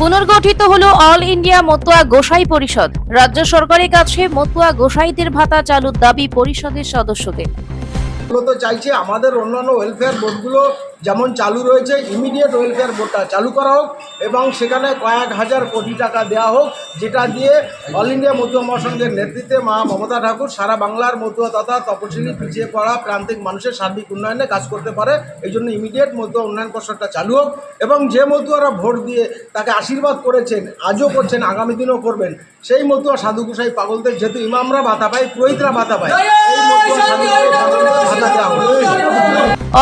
পুনর্গঠিত হল all India Matua গোসাই পরিষদ। রাজ্য সরকারের কাছে মতুয়া গোসাইদের ভাতা চালুর দাবি পরিষদের সদস্যদের। মূলত চাইছে আমাদের অন্যান্য ওয়েলফেয়ার বোর্ডগুলো যেমন চালু রয়েছে ইমিডিয়েট ওয়েলফেয়ার বোর্ডটা চালু করা হোক এবং সেখানে কয়েক হাজার কোটি টাকা দেওয়া হোক, যেটা দিয়ে অল ইন্ডিয়া মতুয়া মহাসংঘের নেতৃত্বে মা মমতা ঠাকুর সারা বাংলার মতুয়া তথা তপশিলি পিছিয়ে পড়া প্রান্তিক মানুষের সার্বিক উন্নয়নে কাজ করতে পারে। এই জন্য ইমিডিয়েট মতুয়া উন্নয়ন পর্ষদটা চালু হোক এবং যে মতুয়ারা ভোট দিয়ে তাকে আশীর্বাদ করেছেন, আজও করছেন, আগামী দিনেও করবেন, সেই মতুয়া সাধু গোসাই পাগলদের, যেহেতু ইমামরা ভাতা পায়, পুরোহিতরা ভাতা পায়।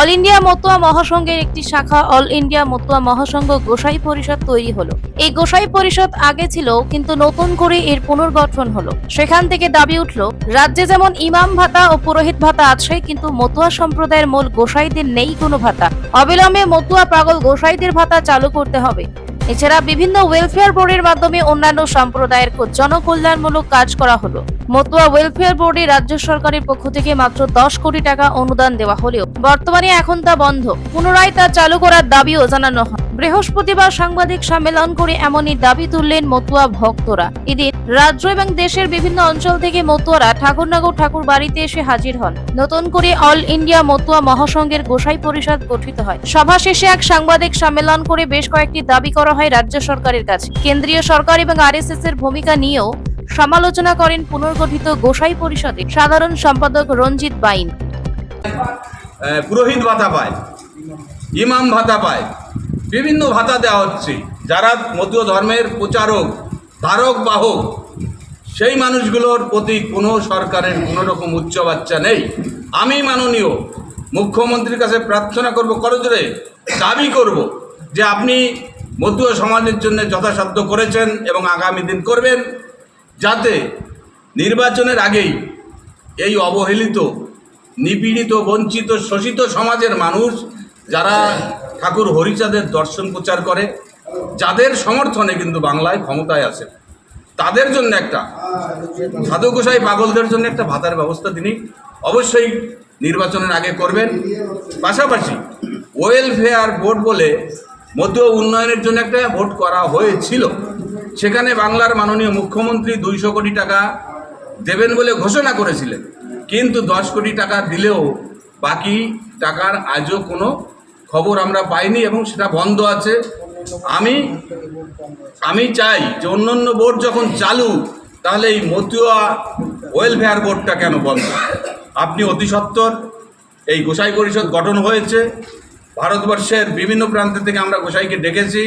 অল ইন্ডিয়া মতুয়া মহাসংঘের একটি শাখা অল ইন্ডিয়া মতুয়া মহাসংঘ গোসাই পরিষদ তৈরি হলো। এই গোসাই পরিষদ আগে ছিল, কিন্তু নতুন করে এর পুনর্গঠন হলো। সেখান থেকে দাবি উঠল, রাজ্যে যেমন ইমাম ভাতা ও পুরোহিত ভাতা আছে, কিন্তু মতুয়া সম্প্রদায়ের মূল গোসাইদের নেই কোনো ভাতা। অবিলম্বে মতুয়া পাগল গোসাইদের ভাতা চালু করতে হবে। এছাড়া বিভিন্ন ওয়েলফেয়ার বোর্ডের মাধ্যমে অন্যান্য সম্প্রদায়ের জনকল্যাণমূলক কাজ করা হলো। মতুয়া ওয়েলফেয়ার বোর্ডে রাজ্য সরকারের পক্ষ থেকে মাত্র দশ কোটি টাকা অনুদান দেওয়া হলেও বর্তমানে এখন তা বন্ধ। পুনরায় তা চালু করার দাবিও জানানো হয়। বৃহস্পতিবার সাংবাদিক সম্মেলন করে এমনই দাবি তুললেন মতুয়া ভক্তরা। এদিন রাজ্য এবং দেশের বিভিন্ন অঞ্চল থেকে মতুয়ারা ঠাকুরনগর ঠাকুর বাড়িতে এসে হাজির হন। নতুন করে অল ইন্ডিয়া মতুয়া মহাসংঘের গোসাই পরিষদ গঠিত হয়। সভা শেষে এক সাংবাদিক সম্মেলন করে বেশ কয়েকটি দাবি করা হয় রাজ্য সরকারের কাছে। কেন্দ্রীয় সরকার এবং আরএসএস এর ভূমিকা নিয়েও সমালোচনা করেন পুনর্গঠিত গোসাই পরিষদের সাধারণ সম্পাদক রঞ্জিত বাইন। পুরোহিত ভাতা পায়, ইমাম ভাতা পায় বিভিন্ন ভাতা দেওয়া হচ্ছে। যারা মতীয় ধর্মের প্রচারক, ধারক, বাহক, সেই মানুষগুলোর প্রতি কোনো সরকারের কোনো রকম উচ্চ বাচ্চা নেই। আমি মাননীয় মুখ্যমন্ত্রীর কাছে প্রার্থনা করব করজোরে দাবি করব যে আপনি মতীয় সমাজের জন্য যথাসাধ্য করেছেন এবং আগামী দিন করবেন, যাতে নির্বাচনের আগেই এই অবহেলিত, নিপীড়িত, বঞ্চিত, শোষিত সমাজের মানুষ, যারা ঠাকুর হরিচাঁদের দর্শন প্রচার করে, যাদের সমর্থনে কিন্তু বাংলায় ক্ষমতায় আছে তাদের জন্য একটা, সাধু গোসাই পাগলদের জন্য একটা ভাতার ব্যবস্থা তিনি অবশ্যই নির্বাচনের আগে করবেন। পাশাপাশি ওয়েলফেয়ার বোর্ড বলে মধ্য উন্নয়নের জন্য একটা ভোট করা হয়েছিল। সেখানে বাংলার মাননীয় মুখ্যমন্ত্রী দুইশো কোটি টাকা দেবেন বলে ঘোষণা করেছিলেন। কিন্তু দশ কোটি টাকা দিলেও বাকি টাকার আজও কোনো খবর আমরা পাইনি এবং সেটা বন্ধ আছে। আমি আমি চাই যে অন্যান্য বোর্ড যখন চালু, তাহলে এই মতুয়া ওয়েলফেয়ার বোর্ডটা কেন বন্ধ? আপনি অতি সত্বর এই গোসাই পরিষদ গঠন হয়েছে। ভারতবর্ষের বিভিন্ন প্রান্ত থেকে আমরা গোসাইকে ডেকেছি।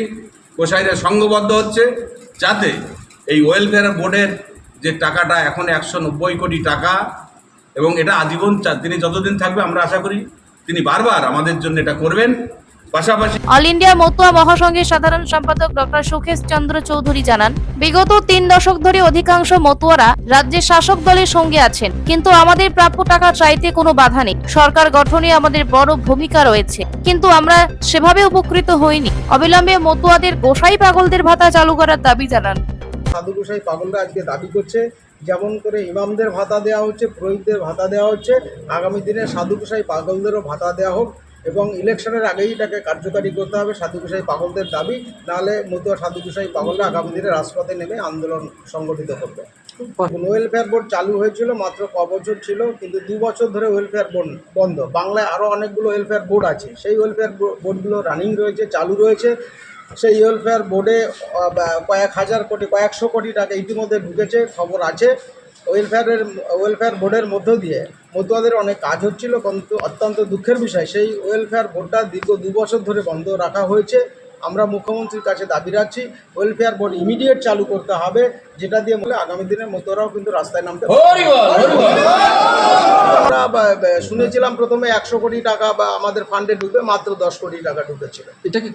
গোসাইরা সংঘবদ্ধ হচ্ছে যাতে এই ওয়েলফেয়ার বোর্ডের যে টাকাটা এখন একশো নব্বই কোটি টাকা এবং এটা আজীবন তিনি যতদিন থাকবে আমরা আশা করি তিনি বারবার আমাদের জন্য এটা করবেন। পাশাপাশি অল ইন্ডিয়া মতুয়া মহাসংঘের সাধারণ সম্পাদক ডক্টর সুখেশ চন্দ্র চৌধুরী জানান বিগত তিন দশক ধরে অধিকাংশ মতুয়ারা রাজ্যের শাসক দলের সঙ্গে আছেন কিন্তু আমাদের প্রাপ্য টাকা চাইতে কোনো বাধা নেই। সরকার গঠনে আমাদের বড় ভূমিকা রয়েছে কিন্তু আমরা সেভাবে উপকৃত হইনি। অবিলম্বে মতুয়াদের গোসাই পাগলদের ভাতা চালু করার দাবি জানান। সাধু গোসাই পাগলরা আজকে দাবি করছে যেমন করে ইমামদের ভাতা দেওয়া হচ্ছে, পুরোহিতদের ভাতা দেওয়া হচ্ছে, আগামী দিনে সাধু গোসাই পাগলদেরও ভাতা দেওয়া হোক এবং ইলেকশনের আগেই এটাকে কার্যকারী করতে হবে সাধু গোসাই পাগলদের দাবি, নাহলে মতুয়া সাধু গোসাই পাগলরা আগামী দিনে রাজপথে নেমে আন্দোলন সংগঠিত করবে। ওয়েলফেয়ার বোর্ড চালু হয়েছিল মাত্র ক বছর ছিল, কিন্তু দু বছর ধরে ওয়েলফেয়ার বোর্ড বন্ধ। বাংলায় আরও অনেকগুলো ওয়েলফেয়ার বোর্ড আছে। সেই ওয়েলফেয়ার বোর্ডগুলো রানিং রয়েছে, চালু রয়েছে। সেই ওয়েলফেয়ার বোর্ডে কয়েক হাজার কোটি কয়েকশো কোটি টাকা ইতিমধ্যে ঢুকেছে খবর আছে। ওয়েলফেয়ারের ওয়েলফেয়ার বোর্ডের মধ্য দিয়ে মতুয়াদের অনেক কাজ হচ্ছিল কিন্তু অত্যন্ত দুঃখের বিষয় সেই ওয়েলফেয়ার বোর্ডটা দীর্ঘ দু বছর ধরে বন্ধ রাখা হয়েছে। আমরা মুখ্যমন্ত্রীর কাছে দাবি রাখছি ওয়েলফেয়ার বোর্ড ইমিডিয়েট চালু করতে হবে যেটা দিয়ে বলে আগামী দিনে মতুয়ারাও কিন্তু রাস্তায় নামতে আমরা শুনেছিলাম প্রথমে একশো কোটি টাকা বা আমাদের ফান্ডে ঢুকবে মাত্র দশ কোটি টাকা ঢুকেছিল। এটা কি